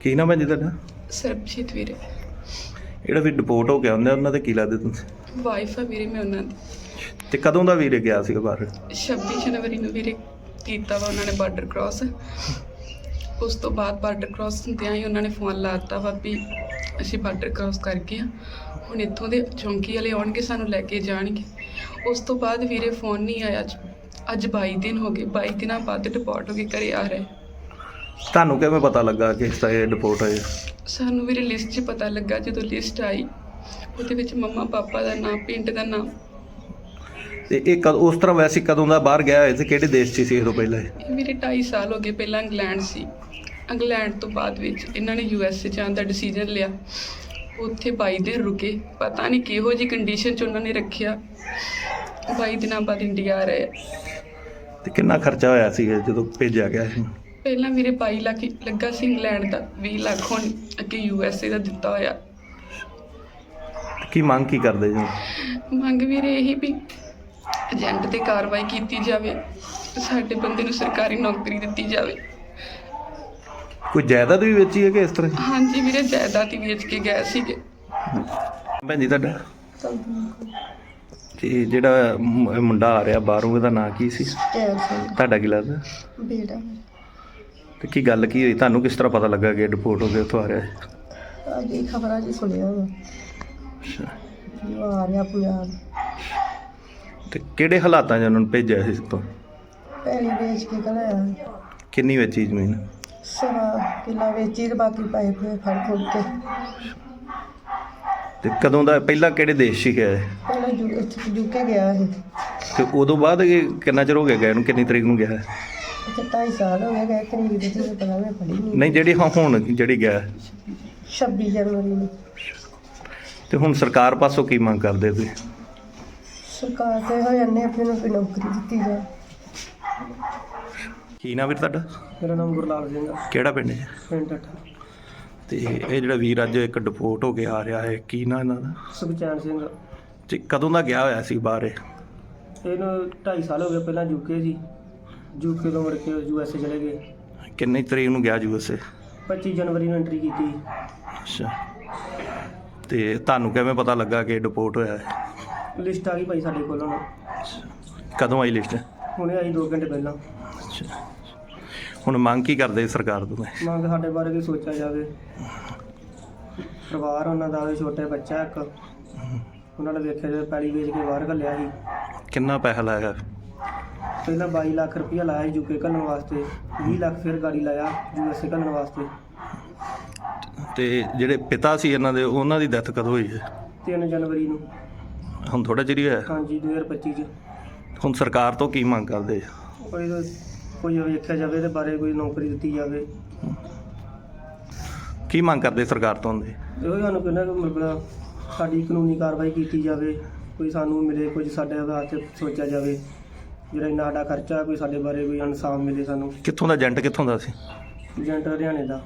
ਕੀ ਨਾਮ ਹੈ ਜੀ ਤੁਹਾਡਾ? ਸਰਬਜੀਤ ਵੀਰੇ। ਜਿਹੜਾ ਵੀ ਡਿਪੋਰਟ ਹੋ ਗਿਆ ਹੁੰਦਾ ਉਹਨਾਂ ਦੇ ਕੀ ਲੱਗਦੇ ਤੁਸੀਂ? ਵਾਈਫ ਆ ਵੀਰੇ ਮੈਂ ਉਹਨਾਂ ਦੀ। ਤੇ ਕਦੋਂ ਦਾ ਵੀਰੇ ਗਿਆ ਸੀਗਾ ਬਾਹਰ? 26 ਜਨਵਰੀ ਨੂੰ ਵੀਰੇ ਕੀਤਾ ਵਾ ਉਹਨਾਂ ਨੇ ਬਾਰਡਰ ਕ੍ਰਾਸ ਉਸ ਤੋਂ ਬਾਅਦ ਬਾਰਡਰ ਕ੍ਰਾਸ ਹੁੰਦਿਆਂ ਹੀ ਉਹਨਾਂ ਨੇ ਫੋਨ ਲਾਤਾ ਵਾ ਵੀ ਅਸੀਂ ਬਾਰਡਰ ਕ੍ਰਾਸ ਕਰ ਗਏ ਆ। ਹੁਣ ਇੱਥੋਂ ਦੇ ਚੌਂਕੀ ਵਾਲੇ ਆਉਣਗੇ ਸਾਨੂੰ ਲੈ ਕੇ ਜਾਣਗੇ। ਉਸ ਤੋਂ ਬਾਅਦ ਵੀਰੇ ਫੋਨ ਨਹੀਂ ਆਇਆ। ਅੱਜ ਅੱਜ 22 ਦਿਨ ਹੋ ਗਏ। 22 ਦਿਨਾਂ ਬਾਅਦ ਡਿਪੋਰਟ ਹੋ ਕੇ ਘਰੇ ਆ ਰਹੇ। ਤੁਹਾਨੂੰ ਕਿਵੇਂ ਪਤਾ ਲੱਗਾ ਕਿ ਇਸ ਇਹ ਡਿਪੋਰਟ ਹੋਏ ਸਾਨੂੰ ਵੀਰੇ ਲਿਸਟ 'ਚ ਪਤਾ ਲੱਗਾ ਜਦੋਂ ਲਿਸਟ ਆਈ। ਉਹਦੇ ਵਿੱਚ ਮੰਮਾ ਪਾਪਾ ਦਾ ਨਾਮ ਪਿੰਡ ਦਾ ਨਾਮ। ਤੇ ਇਹ ਕਦ ਉਸ ਤਰ੍ਹਾਂ ਵੈਸੇ ਕਦੋਂ ਦਾ ਬਾਹਰ ਗਿਆ ਹੋਇਆ ਤੇ ਕਿਹੜੇ ਦੇਸ਼ 'ਚ ਸੀ ਇਹ ਤੋਂ ਪਹਿਲਾਂ? ਇਹ? ਇਹ ਮੇਰੇ 2.5 ਸਾਲ ਹੋ ਗਏ ਪਹਿਲਾਂ ਇੰਗਲੈਂਡ ਸੀ। ਇੰਗਲੈਂਡ ਤੋਂ ਬਾਅਦ ਵਿੱਚ ਇਹਨਾਂ ਨੇ ਯੂ ਐਸ ਏ ਜਾਣ ਦਾ ਡਿਸੀਜਨ ਲਿਆ। ਉੱਥੇ 22 ਦਿਨ ਰੁਕੇ। ਪਤਾ ਨਹੀਂ ਕਿਹੋ ਜੀ ਕੰਡੀਸ਼ਨ 'ਚ ਉਹਨਾਂ ਨੇ ਰੱਖਿਆ। 22 ਦਿਨਾਂ ਬਾਅਦ ਇੰਡੀਆ ਆ ਰਹੇ ਆ। ਤੇ ਕਿੰਨਾ ਖਰਚਾ ਹੋਇਆ ਸੀ ਜਦੋਂ ਭੇਜਿਆ ਗਿਆ ਸੀ? ਪਹਿਲਾਂ ਮੇਰੇ 22 ਲੱਖ ਲੱਗਾ ਸੀ ਇੰਗਲੈਂਡ ਦਾ 20 ਲੱਖ ਹੁਣ ਅੱਗੇ ਯੂ ਐਸ ਏ ਦਾ ਦਿੱਤਾ ਹੋਇਆ। ਕੀ ਮੰਗ ਕੀ ਕਰਦੇ ਜੀ? ਮੰਗ ਵੀਰੇ ਇਹੀ ਵੀ ਏਜੰਟ ਤੇ ਕਾਰਵਾਈ ਕੀਤੀ ਜਾਵੇ ਸਾਡੇ ਬੰਦੇ ਨੂੰ ਸਰਕਾਰੀ ਨੌਕਰੀ ਦਿੱਤੀ ਜਾਵੇ। ਕੋਈ ਜਾਇਦਾਦ ਵੀ ਵੇਚੀ ਹੈ ਕਿ ਇਸ ਤਰ੍ਹਾਂ? ਹਾਂਜੀ ਵੀਰੇ ਜਾਇਦਾਦ ਹੀ ਵੇਚ ਕੇ ਗਏ ਸੀਗੇ। ਭੈਣ ਜੀ ਤੁਹਾਡਾ? ਤੇ ਜਿਹੜਾ ਮੁ- ਮੁੰਡਾ ਆ ਰਿਹਾ ਬਾਹਰੋਂ ਉਹਦਾ ਨਾਂ ਕੀ ਸੀ। ਤੁਹਾਡਾ ਕੀ ਲੱਗਦਾ? ਬੇਟਾ। ਤੇ ਕੀ ਗੱਲ ਕੀ ਹੋਈ? ਤੁਹਾਨੂੰ ਕਿਸ ਤਰ੍ਹਾਂ ਪਤਾ ਲੱਗਾ ਕਿ ਡਿਪੋਰਟ ਹੋ ਕੇ ਉੱਥੋਂ ਆ ਰਿਹਾ ਹੈ? ਅੱਜ ਇਹ ਖਬਰਾਂ 'ਚ ਸੁਣਿਆ ਵਾ ਅੱਛਾ। ਵੀ ਉਹ ਆ ਰਿਹਾ ਪੰਜਾਬ ਤੇ ਕਿਹੜੇ ਹਾਲਾਤਾਂ 'ਚ ਉਹਨਾਂ ਨੂੰ ਭੇਜਿਆ ਸੀ ਇਸ ਤੋਂ? ਪੈਲੀ ਵੇਚ ਕੇ ਘਲਾਇਆ ਕਿੰਨੀ ਵੇਚੀ ਜ਼ਮੀਨ? ਸਵਾ ਕਿੱਲਾ ਵੇਚੀ ਤੇ ਬਾਕੀ ਪੈਸੇ ਪੂਸੇ ਫੜ ਫੁੜ ਕੇ। ਤੇ ਕਦੋਂ ਦਾ ਪਹਿਲਾਂ ਕਿਹੜੇ ਦੇਸ਼ 'ਚ ਗਿਆ? ਪਹਿਲਾਂ ਜੂ ਇੱਥੇ ਜੁਕੇ ਗਿਆ ਇਹ। ਤੇ ਉਦੋਂ ਬਾਅਦ ਇਹ ਕਿੰਨਾ ਚਿਰ ਹੋ ਗਿਆ ਨੂੰ ਕਿੰਨੀ ਤਰੀਕ ਨੂੰ ਗਿਆ? ਹੈ? ਇੱਥੇ ਢਾਈ ਸਾਲ ਹੋ ਗਏ ਗਏ ਕਰੀਬ ਦੇ ਤੇ ਪਤਾ ਮੈਂ ਪੜੀ ਨਹੀਂ ਨਹੀਂ ਜਿਹੜੀ ਹਾਂ ਹੁਣ ਜਿਹੜੀ ਗਿਆ। ਹੈ। 26 ਜਨਵਰੀ ਨੂੰ। ਤੇ ਹੁਣ ਸਰਕਾਰ ਪਾਸੋਂ ਕੀ ਮੰਗ ਕਰਦੇ ਤੁਸੀਂ? ਸਰਕਾਰ ਤੇ ਹੋ ਜਾਂਦੇ ਆਪਣੇ ਨੂੰ ਕੋਈ ਨੌਕਰੀ ਦਿੱਤੀ ਜਾਏ। ਕੀ ਨਾਮ ਵੀਰ ਤੁਹਾਡਾ? ਮੇਰਾ ਨਾਮ ਗੁਰਲਾਲ ਸਿੰਘ ਆ। ਕਿਹੜਾ ਪਿੰਡ ਹੈ? ਪਿੰਡ ਟੱਠਾ ਤੇ ਇਹ ਜਿਹੜਾ ਵੀਰ ਅੱਜ ਇੱਕ ਡਿਪੋਰਟ ਹੋ ਕੇ ਆ ਰਿਹਾ ਹੈ ਕੀ ਨਾਂ ਇਹਨਾਂ ਦਾ? ਸੁਖਚੈਨ ਸਿੰਘ ਤੇ ਕਦੋਂ ਦਾ ਗਿਆ ਹੋਇਆ ਸੀ ਬਾਹਰ ਇਹ? ਇਹਨੂੰ 2.5 ਸਾਲ ਹੋ ਗਏ ਪਹਿਲਾਂ ਯੂਕੇ ਸੀ। ਯੂਕੇ ਤੋਂ ਮੁੜ ਕੇ ਯੂ ਐਸ ਏ ਚਲੇ ਗਏ। ਕਿੰਨੀ ਤਰੀਕ ਨੂੰ ਗਿਆ ਯੂਐਸਏ 25 ਜਨਵਰੀ ਨੂੰ ਐਂਟਰੀ ਕੀਤੀ। ਅੱਛਾ। ਤੇ ਤੁਹਾਨੂੰ ਕਿਵੇਂ ਪਤਾ ਲੱਗਾ ਕਿ ਡਿਪੋਰਟ ਹੋਇਆ ਹੈ ਲਿਸਟ ਆ ਗਈ ਭਾਈ ਸਾਡੇ ਕੋਲ ਹੁਣ। ਕਦੋਂ ਆਈ ਲਿਸਟ? ਹੁਣੇ ਆਈ 2 ਘੰਟੇ ਪਹਿਲਾਂ। ਅੱਛਾ। ਹੁਣ ਮੰਗ ਕੀ ਕਰਦੇ ਸਰਕਾਰ ਤੋਂ? ਮੰਗ ਸਾਡੇ ਬਾਰੇ ਵੀ ਸੋਚਿਆ ਜਾਵੇ। ਪਰਿਵਾਰ ਉਹਨਾਂ ਦਾ ਵੀ ਛੋਟੇ ਬੱਚਾ ਇੱਕ। ਉਹਨਾਂ ਨੇ ਵੇਖਿਆ ਜੇ ਪੈਲੀ ਵੇਚ ਕੇ ਬਾਹਰ ਘੱਲਿਆ ਸੀ। ਕਿੰਨਾ ਪੈਸਾ ਲਾਇਆ? ਪਹਿਲਾਂ 22 ਲੱਖ ਰੁਪਇਆ ਲਾਇਆ ਸੀ ਯੂਕੇ ਘੱਲਣ ਵਾਸਤੇ 20 ਲੱਖ ਫਿਰ ਗਾੜੀ ਲਾਇਆ ਯੂਐਸਏ ਘੱਲਣ ਵਾਸਤੇ। ਤੇ ਜਿਹੜੇ ਪਿਤਾ ਸੀ ਇਹਨਾਂ ਦੇ ਉਹਨਾਂ ਦੀ ਡੈਥ ਕਦੋਂ ਹੋਈ ਹੈ? 3 ਜਨਵਰੀ ਨੂੰ। ਹੁਣ ਥੋੜਾ ਚਿਰ ਹੀ ਹੋਇਆ। ਹਾਂਜੀ 2025 ਚ। ਹੁਣ ਸਰਕਾਰ ਤੋਂ ਕੀ ਮੰਗ ਕਰਦੇ ਕੋਈ ਕੋਈ ਵੇਖਿਆ ਜਾਵੇ ਇਹਦੇ ਬਾਰੇ ਕੋਈ ਨੌਕਰੀ ਦਿੱਤੀ ਜਾਵੇ। ਕੀ ਮੰਗ ਕਰਦੇ ਸਰਕਾਰ ਤੋਂ ਹੁੰਦੇ ਇਹੋ ਹੀ ਸਾਨੂੰ ਕਹਿੰਦਾ ਕਿ ਮਤਲਬ ਸਾਡੀ ਕਾਨੂੰਨੀ ਕਾਰਵਾਈ ਕੀਤੀ ਜਾਵੇ ਕੋਈ ਸਾਨੂੰ ਮਿਲੇ ਕੁਝ ਸਾਡੇ ਵਾਸਤੇ ਸੋਚਿਆ ਜਾਵੇ। ਜਿਹੜਾ ਇੰਨਾ ਸਾਡਾ ਖਰਚਾ ਕੋਈ ਸਾਡੇ ਬਾਰੇ ਕੋਈ ਇਨਸਾਫ ਮਿਲੇ ਸਾਨੂੰ। ਕਿੱਥੋਂ ਦਾ ਏਜੰਟ ਕਿੱਥੋਂ ਦਾ ਸੀ? ਏਜੰਟ ਹਰਿਆਣੇ ਦਾ।